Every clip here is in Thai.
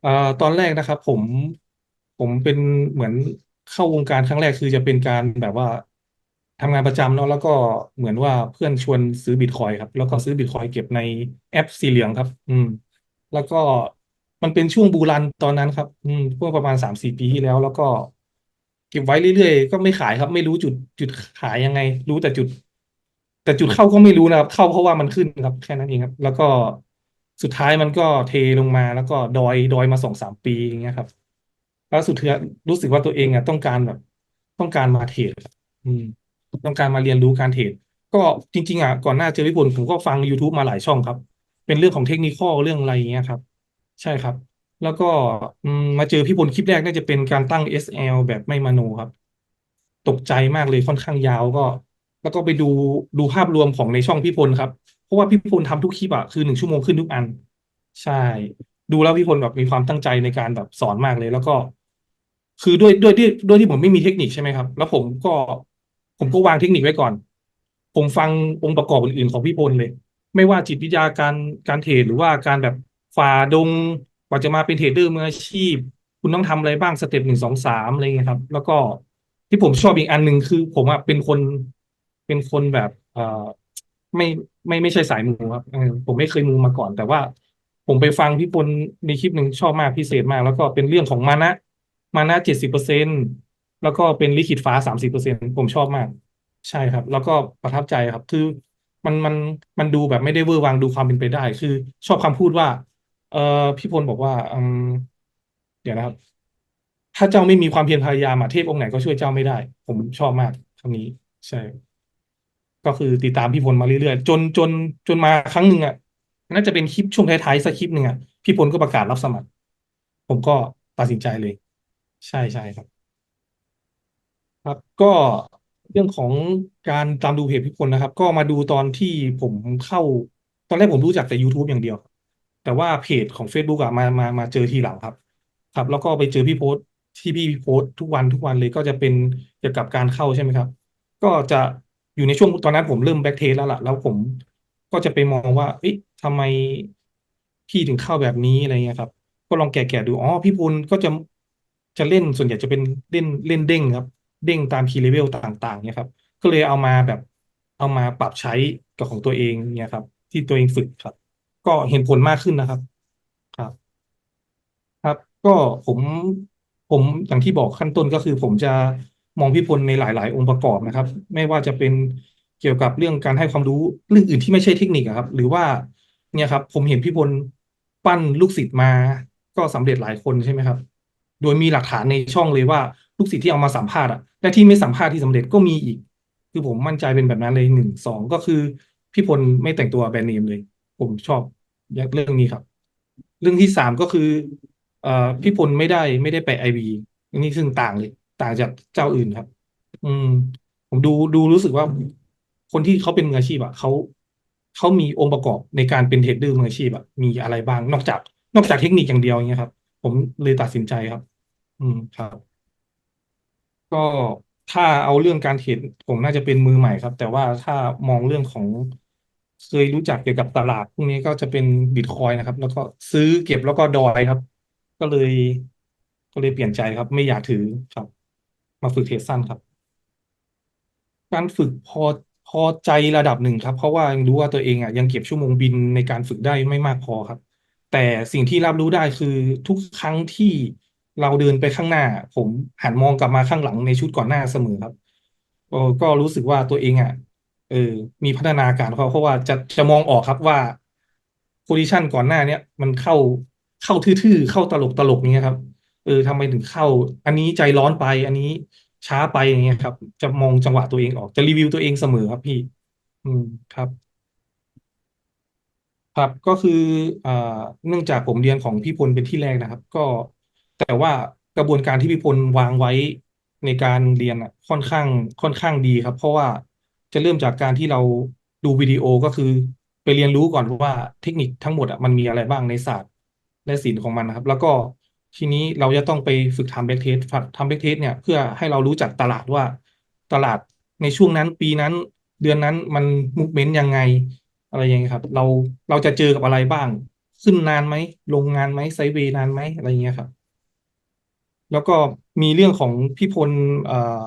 เอ่อตอนแรกนะครับ ผม ผมเป็นเหมือนเข้าวงการครั้งแรก คือจะเป็นการแบบว่าทำงานประจำเนาะแล้วก็เหมือนว่าเพื่อนชวนซื้อบิตคอยครับ แล้วก็ซื้อบิตคอยเก็บในแอปสีเหลืองครับ อืม แล้วก็มันเป็นช่วงบูรันตอนนั้นครับ อืมเมื่อประมาณสามสี่ปีที่แล้ว แล้วก็ เก็บไว้เรื่อยๆ ก็ไม่ขายครับ ไม่รู้จุดจุดขายยังไง รู้แต่จุด แต่จุดเข้าก็ไม่รู้นะครับ เข้าเพราะว่ามันขึ้นครับ แค่นั้นเองครับ แล้วก็ สุดท้ายมันก็เทลงมาแล้วก็ดอยดอยมาสองสามปีอย่างเงี้ยครับแล้วสุดท้ายรู้สึกว่าตัวเองอะต้องการแบบ ต้องการมาเทรดอืม ต้องการมาเรียนรู้การเทรดก็จริง ๆอะก่อนหน้าเจอพี่พลผมก็ฟัง YouTube มาหลายช่องครับ เป็นเรื่องของเทคนิคอลเรื่องอะไรอย่างเงี้ยครับ ใช่ครับ แล้วก็มมาเจอพี่พลคลิปแรกน่าจะเป็นการตั้ง SL แบบไม่มโนครับ ตกใจมากเลยค่อนข้างยาวก็ แล้วก็ไปดูดูภาพรวมของในช่องพี่พลครับ เพราะว่าพี่พลทำทุกคลิปอะคือหนึ่งชั่วโมงขึ้นทุกอัน ใช่ ดูแล้วพี่พลแบบมีความตั้งใจในการแบบสอนมากเลย แล้วก็ คือด้วยด้วยด้วยด้วยที่ผมไม่มีเทคนิคใช่ไหมครับ แล้วผมก็ ผมก็วางเทคนิคไว้ก่อน ผมฟังองค์ประกอบอื่นๆของพี่พลเลย ไม่ว่าจิตวิทยาการการเทรดหรือว่าการแบบฝ่าดงกว่าจะมาเป็นเทรดเดอร์มืออาชีพ คุณต้องทำอะไรบ้างสเต็ปหนึ่งสองสามอะไรเงี้ยครับ แล้วก็ที่ผมชอบอีกอันหนึ่งคือ ผมอะเป็นคนเป็นคนแบบ เอ่อ ไม่ไม่ไม่ใช่สายมูครับเอผมไม่เคยมูมาก่อน แต่ว่าผมไปฟังพี่พลในคลิปหนึ่งชอบมากพิเศษมาก แล้วก็เป็นเรื่องของมานะมานะเจ็ดสิบเปอร์เซ็นต์แล้วก็เป็นลิขิตฟ้าสามสิบเปอร์เซ็นต์ผมชอบมาก ใช่ครับ แล้วก็ประทับใจครับ คือมันมันมันดูแบบไม่ได้เวอร์วังดูความเป็นไปได้ คือชอบคำพูดว่า เออพี่พลบอกว่าอืมเดี๋ยวนะครับ ถ้าเจ้าไม่มีความเพียรพยายามอะเทพองค์ไหนก็ช่วยเจ้าไม่ได้ ผมชอบมากคำนี้ ใช่ ก็คือติดตามพี่พลมาเรื่อยๆ จนจนจนมาครั้งหนึ่งอะน่าจะเป็นคลิปช่วงท้ายๆสักคลิปหนึ่งอะพี่พลก็ประกาศรับสมัคร ผมก็ตัดสินใจเลย ใช่ใช่ครับ ครับก็เรื่องของการตามดูเพจพี่พลนะครับ ก็มาดูตอนที่ผมเข้า ตอนแรกผมรู้จักแต่ YouTube อย่างเดียว แต่ว่าเพจของ Facebook อะมามามาเจอทีหลังครับ ครับ แล้วก็ไปเจอพี่โพสที่พี่โพสทุกวันทุกวันเลยก็จะเป็นเกี่ยวกับการเข้าใช่ไหมครับ ก็จะ อยู่ในช่วงตอนนั้นผมเริ่มแบ็กเทสแล้วล่ะ แล้วผมก็จะไปมองว่า เอ๊ะทำไมพี่ถึงเข้าแบบนี้อะไรเงี้ยครับ ก็ลองแกะๆดู อ๋อ พี่พลก็จะจะเล่นส่วนใหญ่จะเป็นเล่นเล่นเด้งครับ เด้งตามคีย์เลเวลต่าง ๆ เนี่ยครับ ก็เลยเอามาแบบเอามาปรับใช้กับของตัวเองเนี่ยครับ ที่ตัวเองฝึกครับ ก็เห็นผลมากขึ้นนะครับครับ ครับ ก็ผมผมอย่างที่บอกขั้นต้นก็คือผมจะ มองพี่พลในหลาย ๆ องค์ประกอบนะครับ ไม่ว่าจะเป็นเกี่ยวกับเรื่องการให้ความรู้เรื่องอื่นที่ไม่ใช่เทคนิคครับ หรือว่าเนี่ยครับ ผมเห็นพี่พลปั้นลูกศิษย์มา ก็สำเร็จหลายคนใช่ไหมครับ โดยมีหลักฐานในช่องเลยว่าลูกศิษย์ที่เอามาสัมภาษณ์อะและที่ไม่สัมภาษณ์ที่สำเร็จก็มีอีก คือผมมั่นใจเป็นแบบนั้นเลยหนึ่งสองก็คือพี่พลไม่แต่งตัวแบรนด์เนมเลย ผมชอบเรื่องนี้ครับ เรื่องที่สามก็คือ เอ่อพี่พลไม่ได้ไม่ได้ไปไอบีนี่ซึ่งต่างเลย ต่างจากเจ้าอื่นครับ อืม ผมดูดูรู้สึกว่า คนที่เขาเป็นมืออาชีพอะเขาเขามีองค์ประกอบในการเป็นเทรดเดอร์มืออาชีพอะมีอะไรบ้าง นอกจาก นอกจากเทคนิคอย่างเดียวอย่างเงี้ยครับ ผมเลยตัดสินใจครับ อืมครับ ก็ถ้าเอาเรื่องการเทรดผมน่าจะเป็นมือใหม่ครับ แต่ว่าถ้ามองเรื่องของเคยรู้จักเกี่ยวกับตลาดพวกนี้ก็จะเป็นบิตคอยนะครับ แล้วก็ซื้อเก็บแล้วก็ดอยครับ ก็เลย ก็เลยเปลี่ยนใจครับ ไม่อยากถือครับ มาฝึกเทรดสั้นครับ การฝึกพอพอใจระดับหนึ่งครับ เพราะว่ายังรู้ว่าตัวเองอะยังเก็บชั่วโมงบินในการฝึกได้ไม่มากพอครับ แต่สิ่งที่รับรู้ได้คือทุกครั้งที่เราเดินไปข้างหน้า ผมหันมองกลับมาข้างหลังในชุดก่อนหน้าเสมอครับเออก็รู้สึกว่าตัวเองอะเออมีพัฒนาการเพราะเพราะว่าจะจะมองออกครับว่าโพซิชันก่อนหน้าเนี้ยมันเข้าเข้าทื่อๆเข้าตลกตลกนี้ครับ เออทำไมถึงเข้า อันนี้ใจร้อนไป อันนี้ช้าไปอย่างเงี้ยครับ จะมองจังหวะตัวเองออก จะรีวิวตัวเองเสมอครับพี่ อืมครับ ครับก็คืออ่าเนื่องจากผมเรียนของพี่พลเป็นที่แรกนะครับ ก็แต่ว่ากระบวนการที่พี่พลวางไว้ในการเรียนอะค่อนข้างค่อนข้างดีครับ เพราะว่าจะเริ่มจากการที่เราดูวิดีโอก็คือไปเรียนรู้ก่อนว่าเทคนิคทั้งหมดอะมันมีอะไรบ้างในศาสตร์และศิลป์ของมันนะครับ แล้วก็ ทีนี้เราจะต้องไปฝึกทำแบ็กเทสทำแบ็กเทสเนี่ยเพื่อให้เรารู้จักตลาดว่าตลาดในช่วงนั้นปีนั้น เดือนนั้นมันมูฟเมนต์ยังไง อะไรอย่างเงี้ยครับ เราเราจะเจอกับอะไรบ้าง ขึ้นนานไหมลงงานไหมไซเวย์นานไหมอะไรเงี้ยครับ แล้วก็มีเรื่องของพี่พลเอ่อ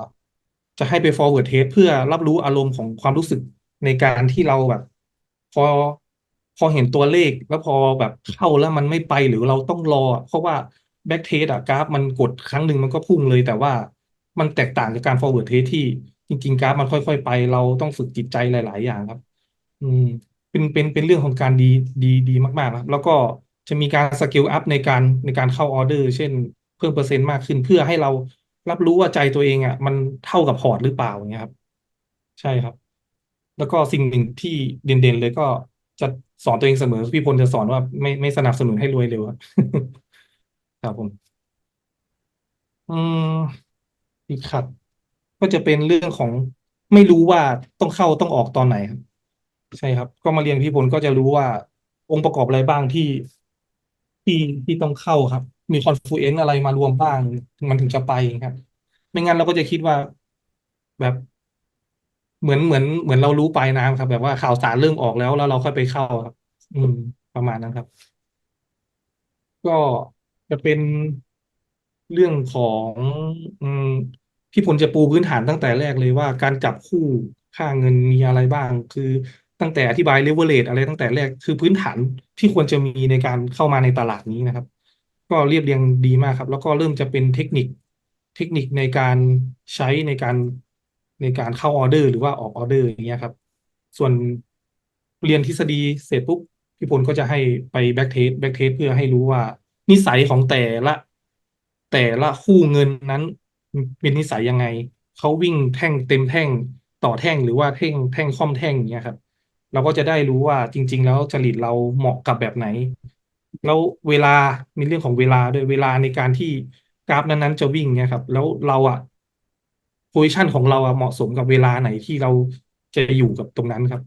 จะให้ไป forward test เพื่อรับรู้อารมณ์ของความรู้สึกในการที่เราแบบ พอพอเห็นตัวเลขแล้วพอแบบเข้าแล้วมันไม่ไปหรือเราต้องรอ เพราะว่า back test อะกราฟมันกดครั้งหนึ่งมันก็พุ่งเลย แต่ว่ามันแตกต่างจากการ forward test ที่จริง ๆ กราฟมันค่อย ๆ ไป เราต้องฝึกจิตใจหลาย ๆ อย่างครับ อืม เป็นเป็นเป็นเรื่องของการดีดีดีมากๆนะครับ แล้วก็จะมีการสเกลอัพในการในการเข้าออเดอร์ เช่น เพิ่มเปอร์เซ็นต์มากขึ้นเพื่อให้เรารับรู้ว่าใจตัวเองอะมันเท่ากับพอร์ตหรือเปล่าอย่างเงี้ยครับ ใช่ครับ แล้วก็สิ่งหนึ่งที่เด่นๆเลยก็จะสอนตัวเองเสมอพี่พลจะสอนว่าไม่ไม่สนับสนุนให้รวยเร็วอะ ครับผม อืมอีกขัด ก็จะเป็นเรื่องของไม่รู้ว่าต้องเข้าต้องออกตอนไหนครับ ใช่ครับ ก็มาเรียนพี่พลก็จะรู้ว่า องค์ประกอบอะไรบ้างที่ที่ที่ต้องเข้าครับ มีคอนฟูเอนซ์อะไรมารวมบ้าง มันถึงจะไปครับ ไม่งั้นเราก็จะคิดว่าแบบเหมือนเหมือนเหมือนเรารู้ปลายน้ำครับ แบบว่าข่าวสารเริ่มออกแล้วแล้วเราค่อยไปเข้าครับ อืม ประมาณนั้นครับ ก็ จะเป็นเรื่องของอืมพี่พลจะปูพื้นฐานตั้งแต่แรกเลยว่า การจับคู่ค่าเงินมีอะไรบ้าง คือตั้งแต่อธิบายเลเวอเรจอะไรตั้งแต่แรกคือพื้นฐานที่ควรจะมีในการเข้ามาในตลาดนี้นะครับ ก็เรียบเรียงดีมากครับ แล้วก็เริ่มจะเป็นเทคนิคเทคนิคในการใช้ในการในการเข้าออเดอร์ หรือว่าออกออเดอร์อย่างเงี้ยครับ ส่วนเรียนทฤษฎีเสร็จปุ๊บพี่พลก็จะให้ไปแบ็กเทสแบ็กเทสเพื่อให้รู้ว่า นิสัยของแต่ละ แต่ละคู่เงินนั้นเป็นนิสัยยังไง เขาวิ่งแท่งเต็มแท่งต่อแท่งหรือว่าแท่งแท่งค่อมแท่งอย่างเงี้ยครับ เราก็จะได้รู้ว่าจริง ๆ แล้วจริตเราเหมาะกับแบบไหน แล้วเวลามีเรื่องของเวลาด้วยเวลาในการที่กราฟนั้นๆจะวิ่งเนี่ยครับ แล้วเราอะโพซิชันของเราอะเหมาะสมกับเวลาไหนที่เราจะอยู่กับตรงนั้นครับ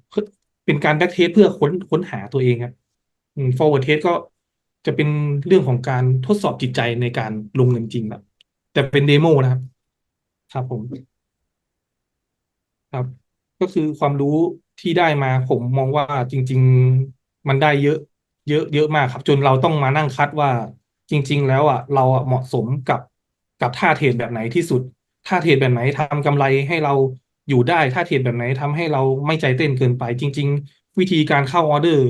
เป็นการแบ็กเทสเพื่อค้นค้นหาตัวเองครับฟอืม forward test ก็ จะเป็นเรื่องของการทดสอบจิตใจในการลงเงินจริงแบบแต่เป็นเดโมนะครับ ครับผม ครับ ก็คือความรู้ที่ได้มา ผมมองว่าจริง ๆ มันได้เยอะ เยอะ เยอะมากครับ จนเราต้องมานั่งคัดว่า จริง ๆ แล้วอะเราอะเหมาะสมกับกับท่าเทรดแบบไหนที่สุดท่าเทรดแบบไหนทำกำไรให้เราอยู่ได้ท่าเทรดแบบไหนทำให้เราไม่ใจเต้นเกินไป จริง ๆ วิธีการเข้าออเดอร์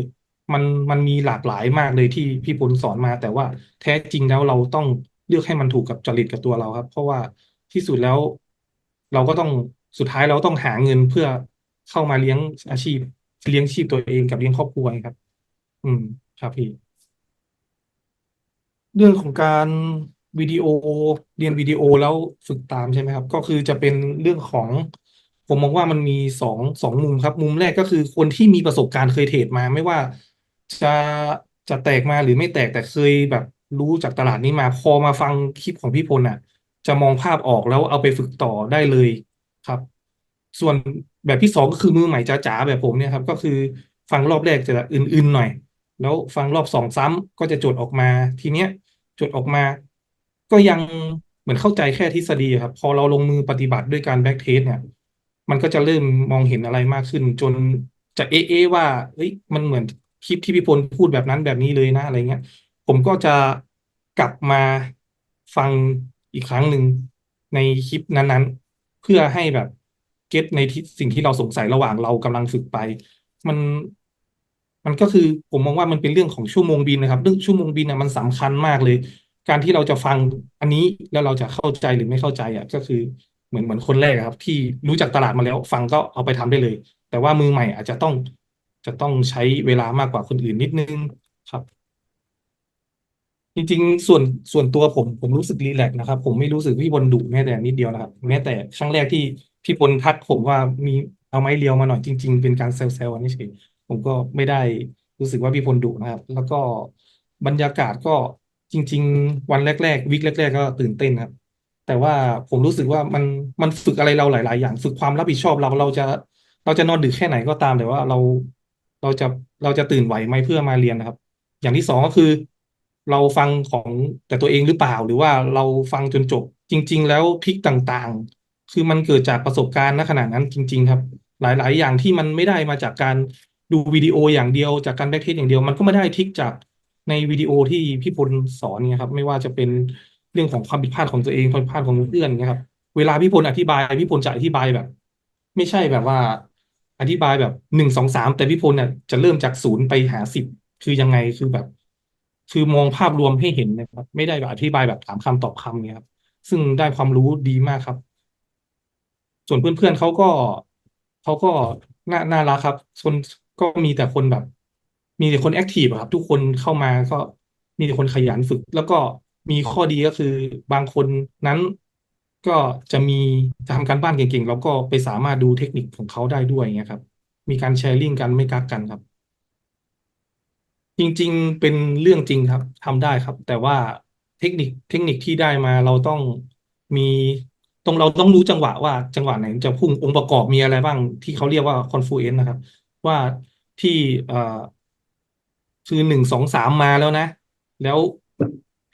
มันมันมีหลากหลายมากเลยที่พี่พลสอนมา แต่ว่าแท้จริงแล้วเราต้องเลือกให้มันถูกกับจริตกับตัวเราครับ เพราะว่าที่สุดแล้ว เราก็ต้องสุดท้ายเราต้องหาเงินเพื่อเข้ามาเลี้ยงอาชีพ เลี้ยงชีพตัวเองกับเลี้ยงครอบครัวครับ อืม ครับพี่ เรื่องของการวิดีโอเรียนวิดีโอแล้วฝึกตามใช่ไหมครับ ก็คือจะเป็นเรื่องของ ผมมองว่ามันมีสองสองมุมครับ มุมแรกก็คือคนที่มีประสบการณ์เคยเทรดมา ไม่ว่า จะจะแตกมาหรือไม่แตกแต่เคยแบบรู้จากตลาดนี้มา พอมาฟังคลิปของพี่พลน่ะ จะมองภาพออกแล้วเอาไปฝึกต่อได้เลยครับ ส่วนแบบที่สองก็คือมือใหม่จ๋าๆแบบผมเนี่ยครับ ก็คือฟังรอบแรกจะอื่นๆหน่อย แล้วฟังรอบสองซ้ำก็จะจดออกมาทีเนี้ยจดออกมา ก็ยังเหมือนเข้าใจแค่ทฤษฎีครับ พอเราลงมือปฏิบัติด้วยการแบ็กเทสเนี่ย มันก็จะเริ่มมองเห็นอะไรมากขึ้น จนจะเอะเอะว่าเอ้ยมันเหมือน คลิปที่พี่พลพูดแบบนั้นแบบนี้เลยนะอะไรเงี้ย ผมก็จะกลับมาฟังอีกครั้งหนึ่งในคลิปนั้นๆ เพื่อให้แบบเก็ตในสิ่งที่เราสงสัยระหว่างเรากำลังฝึกไป มันมันก็คือผมมองว่ามันเป็นเรื่องของชั่วโมงบินนะครับ เรื่องชั่วโมงบินนะมันสำคัญมากเลย การที่เราจะฟังอันนี้แล้วเราจะเข้าใจหรือไม่เข้าใจอะก็คือเหมือนเหมือนคนแรกครับ ที่รู้จักตลาดมาแล้ว ฟังก็เอาไปทำได้เลย แต่ว่ามือใหม่อาจจะต้อง จะต้องใช้เวลามากกว่าคนอื่นนิดนึงครับ จริงๆ ส่วนส่วนตัวผมผมรู้สึกรีแลกซ์นะครับ ผมไม่รู้สึกพี่พลดุแม้แต่นิดเดียวนะครับ แม้แต่ครั้งแรกที่พี่พลทักผมว่ามีเอาไม้เรียวมาหน่อยจริง ๆ เป็นการเซลล์ๆอันนี้เฉยผมก็ไม่ได้รู้สึกว่าพี่พลดุนะครับ แล้วก็บรรยากาศก็จริง ๆ วันแรก ๆ วิคแรก ๆ ก็ตื่นเต้นครับ แต่ว่าผมรู้สึกว่ามันมันฝึกอะไรเราหลาย ๆ อย่าง ฝึกความรับผิดชอบเราเราจะเราจะนอนดึกแค่ไหนก็ตามแต่ว่าเรา เราจะเราจะตื่นไหวไหมเพื่อมาเรียนนะครับ อย่างที่สองก็คือ เราฟังของแต่ตัวเองหรือเปล่า หรือว่าเราฟังจนจบ จริง ๆ แล้วทิคต่างๆ คือมันเกิดจากประสบการณ์ณขณะนั้นจริง ๆ ครับ หลาย ๆ อย่างที่มันไม่ได้มาจากการดูวิดีโออย่างเดียวจากการแบ็กเทสอย่างเดียว มันก็ไม่ได้ทิคจากในวิดีโอที่พี่พลสอนเนี่ยครับ ไม่ว่าจะเป็นเรื่องของความผิดพลาดของตัวเองความผิดพลาดของเพื่อนเนี่ยครับ เวลาพี่พลอธิบายพี่พลจะอธิบายแบบ ไม่ใช่แบบว่า อธิบายแบบหนึ่งสองสามแต่พี่พลเนี่ยจะเริ่มจากศูนย์ไปหาสิบคือยังไงคือแบบ คือมองภาพรวมให้เห็นนะครับ ไม่ได้แบบอธิบายแบบถามคำตอบคำเนี่ยครับซึ่งได้ความรู้ดีมากครับ ส่วนเพื่อนๆเขาก็เขาก็น่าน่ารักครับคนก็มีแต่คนแบบ มีแต่คนแอคทีฟครับ ทุกคนเข้ามาก็มีแต่คนขยันฝึก แล้วก็มีข้อดีก็คือบางคนนั้น ก็จะมีจะทำการบ้านเก่งๆ แล้วก็ไปสามารถดูเทคนิคของเขาได้ด้วยอย่างเงี้ยครับ มีการแชร์ลิงก์กันไม่กักกันครับ จริงๆเป็นเรื่องจริงครับทำได้ครับ แต่ว่าเทคนิคเทคนิคที่ได้มาเราต้องมีตรงเราต้องรู้จังหวะว่าจังหวะไหนจะพุ่งองค์ประกอบมีอะไรบ้าง ที่เขาเรียกว่าคอนฟูเอนซ์นะครับ ว่าที่เอ่อคือหนึ่งสองสามมาแล้วนะ แล้ว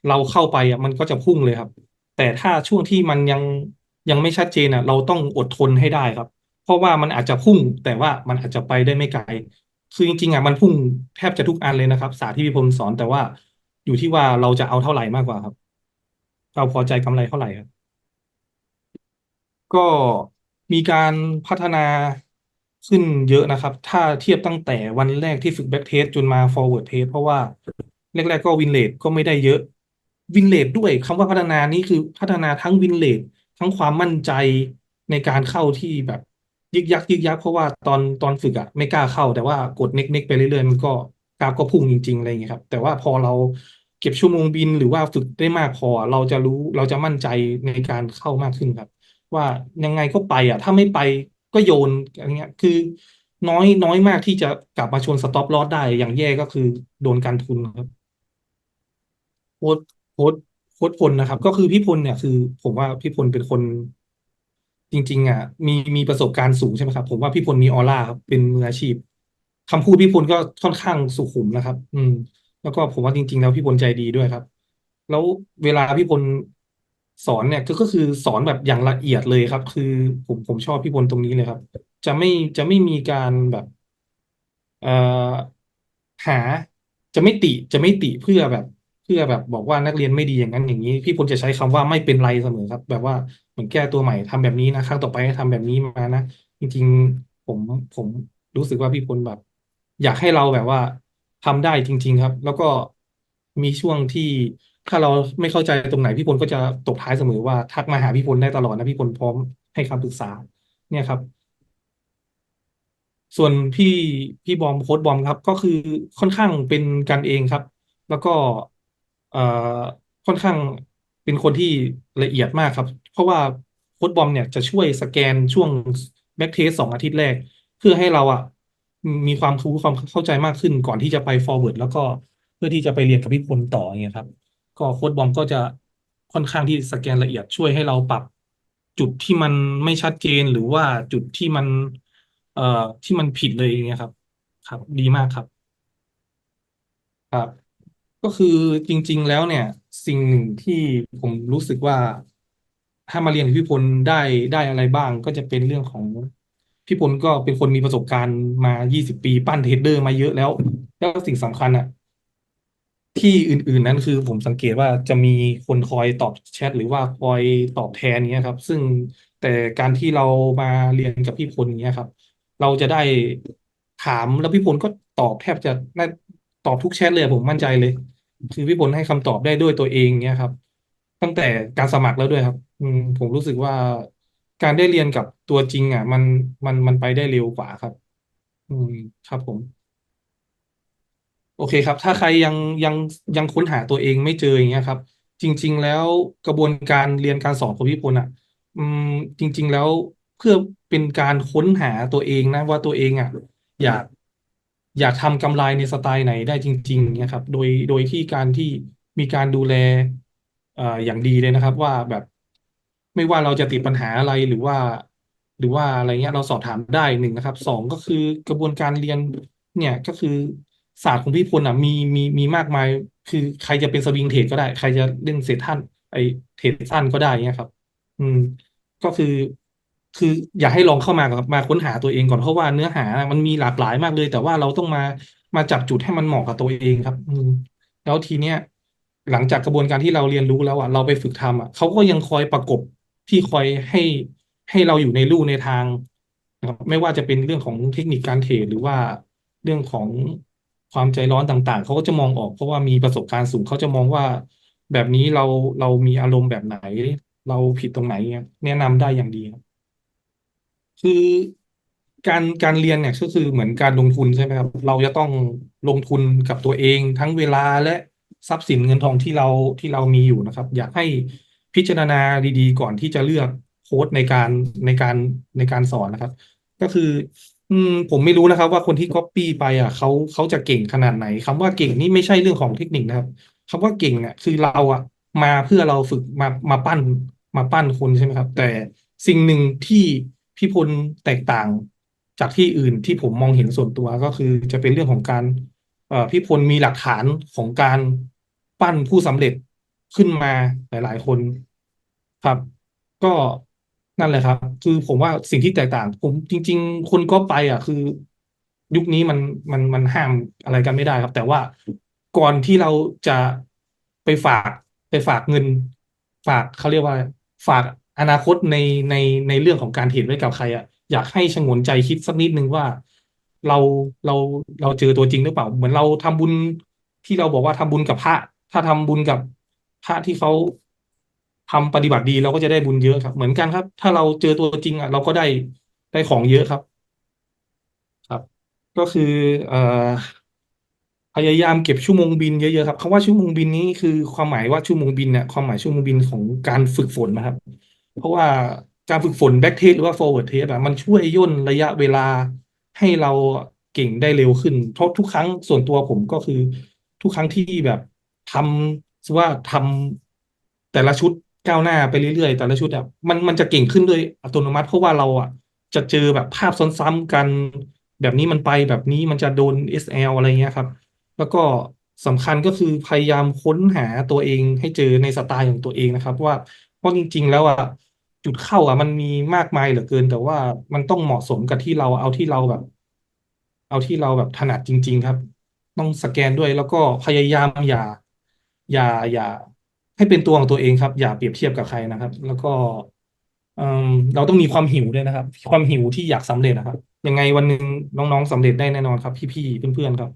เราเข้าไปอะมันก็จะพุ่งเลยครับ แต่ถ้าช่วงที่มันยังยังไม่ชัดเจนอะ เราต้องอดทนให้ได้ครับ เพราะว่ามันอาจจะพุ่งแต่ว่ามันอาจจะไปได้ไม่ไกลคือจริงๆอะมันพุ่งแทบจะทุกอันเลยนะครับ ศาสตร์ที่พี่พลสอนแต่ว่าอยู่ที่ว่าเราจะเอาเท่าไหร่มากกว่าครับ เราพอใจกำไรเท่าไหร่ครับก็มีการพัฒนาขึ้นเยอะนะครับ ถ้าเทียบตั้งแต่วันแรกที่ฝึกแบ็กเทสจนมาฟอร์เวิร์ดเทสเพราะว่าแรกๆก็วินเลทก็ไม่ได้เยอะ วินเลทด้วยคำว่าพัฒนานี้คือพัฒนาทั้งวินเลททั้งความมั่นใจในการเข้าที่แบบยึกยักยึกยักเพราะว่าตอนตอนฝึกอะไม่กล้าเข้า แต่ว่ากดเน็กเน็กไปเรื่อยๆมันก็กราฟก็พุ่งจริงๆอะไรอย่างเงี้ยครับ แต่ว่าพอเราเก็บชั่วโมงบินหรือว่าฝึกได้มากพอ เราจะรู้เราจะมั่นใจในการเข้ามากขึ้นครับ ว่ายังไงก็ไปอะ ถ้าไม่ไปก็โยนอะไรเงี้ย คือน้อยน้อยมากที่จะกลับมาชนสต็อปลอสได้อย่างแย่ก็คือโดนการทุนครับโค้ด ค้ดโค้ดพลนะครับ ก็คือพี่พลเนี่ยคือ ผมว่าพี่พลเป็นคน จริง ๆ อะ มีมีประสบการณ์สูงใช่ไหมครับ ผมว่าพี่พลมีออร่าครับเป็นมืออาชีพคำพูดพี่พลก็ค่อนข้างสุขุมนะครับ อืม แล้วก็ผมว่าจริง ๆ แล้วพี่พลใจดีด้วยครับ แล้วเวลาพี่พลสอนเนี่ยก็ก็คือสอนแบบอย่างละเอียดเลยครับ คือผมผมชอบพี่พลตรงนี้เลยครับ จะไม่จะไม่มีการแบบเอ่อหาจะไม่ติจะไม่ติเพื่อแบบ พื่อแบบบอกว่านักเรียนไม่ดีอย่างนั้นอย่างนี้ พี่พลจะใช้คำว่าไม่เป็นไรเสมอครับ แบบว่าเหมือนแก้ตัวใหม่ทำแบบนี้นะครั้งต่อไปให้ทำแบบนี้มานะจริงๆผมผมรู้สึกว่าพี่พลแบบ อยากให้เราแบบว่าทำได้จริง ๆ ครับ แล้วก็มีช่วงที่ถ้าเราไม่เข้าใจตรงไหนพี่พลก็จะตบท้ายเสมอว่าทักมาหาพี่พลได้ตลอดนะพี่พลพร้อมให้คำปรึกษา เนี่ยครับ ส่วนพี่พี่บอมโค้ดบอมครับ ก็คือค่อนข้างเป็นกันเองครับ แล้วก็ เอ่อค่อนข้างเป็นคนที่ละเอียดมากครับ เพราะว่าโค้ดบอมเนี่ยจะช่วยสแกนช่วงแบ็กเทสสองอาทิตย์แรก เพื่อให้เราอะมีความรู้ความเข้าใจมากขึ้นก่อนที่จะไป forward แล้วก็เพื่อที่จะไปเรียนกับพี่พลต่ออย่างเงี้ยครับ ก็โค้ดบอมก็จะค่อนข้างที่สแกนละเอียดช่วยให้เราปรับ จุดที่มันไม่ชัดเจนหรือว่าจุดที่มัน เอ่อที่มันผิดเลยอย่างเงี้ยครับ ครับ ดีมากครับ ครับ ก็คือจริง ๆ แล้วเนี่ย สิ่งหนึ่งที่ผมรู้สึกว่า ถ้ามาเรียนกับพี่พลได้ได้อะไรบ้าง ก็จะเป็นเรื่องของพี่พลก็เป็นคนมีประสบการณ์มา 20 ปี ปั้นเทรดเดอร์มาเยอะแล้ว แล้วสิ่งสำคัญอะ ที่อื่น ๆ นั้นคือผมสังเกตว่าจะมีคนคอยตอบแชทหรือว่าคอยตอบแทนเนี้ยครับ ซึ่งแต่การที่เรามาเรียนกับพี่พลเนี้ยครับ เราจะได้ถามแล้วพี่พลก็ตอบแทบจะน่าตอบทุกแชทเลยผมมั่นใจเลย คือพี่พลให้คำตอบได้ด้วยตัวเองเนี้ยครับ ตั้งแต่การสมัครแล้วด้วยครับ อืมผมรู้สึกว่าการได้เรียนกับตัวจริง อะ มันมันมันไปได้เร็วกว่าครับ อืมครับผม โอเคครับ ถ้าใครยังยังยังค้นหาตัวเองไม่เจออย่างเงี้ยครับ จริง ๆ แล้วกระบวนการเรียนการสอนของพี่พลอะ อืม จริง ๆ แล้วเพื่อเป็นการค้นหาตัวเองนะว่าตัวเองอะ อยาก อยากทำกำไรในสไตล์ไหนได้จริงๆเนี่ยครับ โดยโดยที่การที่มีการดูแลเอ่ออย่างดีเลยนะครับ ว่าแบบไม่ว่าเราจะติดปัญหาอะไรหรือว่า หรือว่าอะไรเงี้ยเราสอบถามได้หนึ่งนะครับสองก็คือกระบวนการเรียนเนี่ยก็คือศาสตร์ของพี่พลอะมีมีมีมากมาย คือใครจะเป็นสวิงเทรดก็ได้ ใครจะเล่นเซตท่านไอเทรดสั้นก็ได้เงี้ยครับ อืม ก็คือ คืออยากให้ลองเข้ามากับมาค้นหาตัวเองก่อนเพราะว่าเนื้อหามันมีหลากหลายมากเลย แต่ว่าเราต้องมามาจับจุดให้มันเหมาะกับตัวเองครับอืแล้วทีเนี้ยหลังจากกระบวนการที่เราเรียนรู้แล้วอะเราไปฝึกทำอะเขาก็ยังคอยประกบที่คอยให้ให้เราอยู่ในลู่ในทางนะครับไม่ว่าจะเป็นเรื่องของเทคนิคการเทรดหรือว่าเรื่องของความใจร้อนต่างๆ เขาก็จะมองออกเพราะว่ามีประสบการณ์สูงเขาจะมองว่าแบบนี้เราเรามีอารมณ์แบบไหน เราผิดตรงไหนเนี่ยแนะนำได้อย่างดีครับ คือการการเรียนเนี่ยก็คือเหมือนการลงทุนใช่ไหมครับ เราจะต้องลงทุนกับตัวเองทั้งเวลาและทรัพย์สินเงินทองที่เราที่เรามีอยู่นะครับ อยากให้พิจารณาดีๆ ก่อนที่จะเลือกโค้ดในการในการในการสอนนะครับ ก็คือ อืมผมไม่รู้นะครับ ว่าคนที่ก๊อปปี้ไปอะเขาเขาจะเก่งขนาดไหนคำว่าเก่งนี่ไม่ใช่เรื่องของเทคนิคนะครับคำว่าเก่งอะคือเราอะมาเพื่อเราฝึกมามาปั้นมาปั้นคนใช่ไหมครับ แต่สิ่งหนึ่งที่ พี่พลแตกต่างจากที่อื่นที่ผมมองเห็นส่วนตัวก็คือจะเป็นเรื่องของการพี่พลมีหลักฐานของการปั้นผู้สำเร็จขึ้นมาหลาย ๆ คนครับ ก็นั่นแหละครับ คือผมว่าสิ่งที่แตกต่าง ผมจริง ๆ คนก็ไปอะ คือ ยุคนี้มันมันมันห้ามอะไรกันไม่ได้ครับ แต่ว่าก่อนที่เราจะไปฝากไปฝากเงิน ฝากเขาเรียกว่า ฝาก อนาคตในในในเรื่องของการเทรดไว้กับใครอะอยากให้ฉงนใจคิดสักนิดนึงว่า เราเราเราเจอตัวจริงหรือเปล่า เหมือนเราทำบุญที่เราบอกว่าทำบุญกับพระ ถ้าทำบุญกับพระที่เขาทำปฏิบัติดีเราก็จะได้บุญเยอะครับ เหมือนกันครับ ถ้าเราเจอตัวจริงอะเราก็ได้ได้ของเยอะครับ ครับ ก็คือเอ่อพยายามเก็บชั่วโมงบินเยอะๆครับคำว่าชั่วโมงบินนี้คือความหมายว่าชั่วโมงบินเนี่ยความหมายชั่วโมงบินของการฝึกฝนนะครับ เพราะว่าการฝึกฝนแบ็กเทสหรือว่า forward test อะมันช่วยย่นระยะเวลาให้เราเก่งได้เร็วขึ้น เพราะทุกครั้งส่วนตัวผมก็คือทุกครั้งที่แบบทำว่าทำแต่ละชุดก้าวหน้าไปเรื่อยๆ แต่ละชุดอะมันมันจะเก่งขึ้นโดยอัตโนมัติ เพราะว่าเราอะจะเจอแบบภาพซ้ำๆกัน แบบนี้มันไปแบบนี้มันจะโดน SL อะไรเงี้ยครับ แล้วก็สำคัญก็คือพยายามค้นหาตัวเองให้เจอในสไตล์ของตัวเองนะครับ ว่า เพราะจริง ๆ แล้วอะจุดเข้าอะมันมีมากมายเหลือเกิน แต่ว่ามันต้องเหมาะสมกับที่เราเอาที่เราแบบ เอาที่เราแบบถนัดจริง ๆ ครับ ต้องสแกนด้วยแล้วก็พยายามอย่า อย่าอย่า ให้เป็นตัวของตัวเองครับ อย่าเปรียบเทียบกับใครนะครับ แล้วก็เอ่มเราต้องมีความหิวด้วยนะครับ ความหิวที่อยากสำเร็จนะครับ ยังไงวันหนึ่งน้องๆสำเร็จได้แน่นอนครับ พี่ๆเพื่อนๆครับ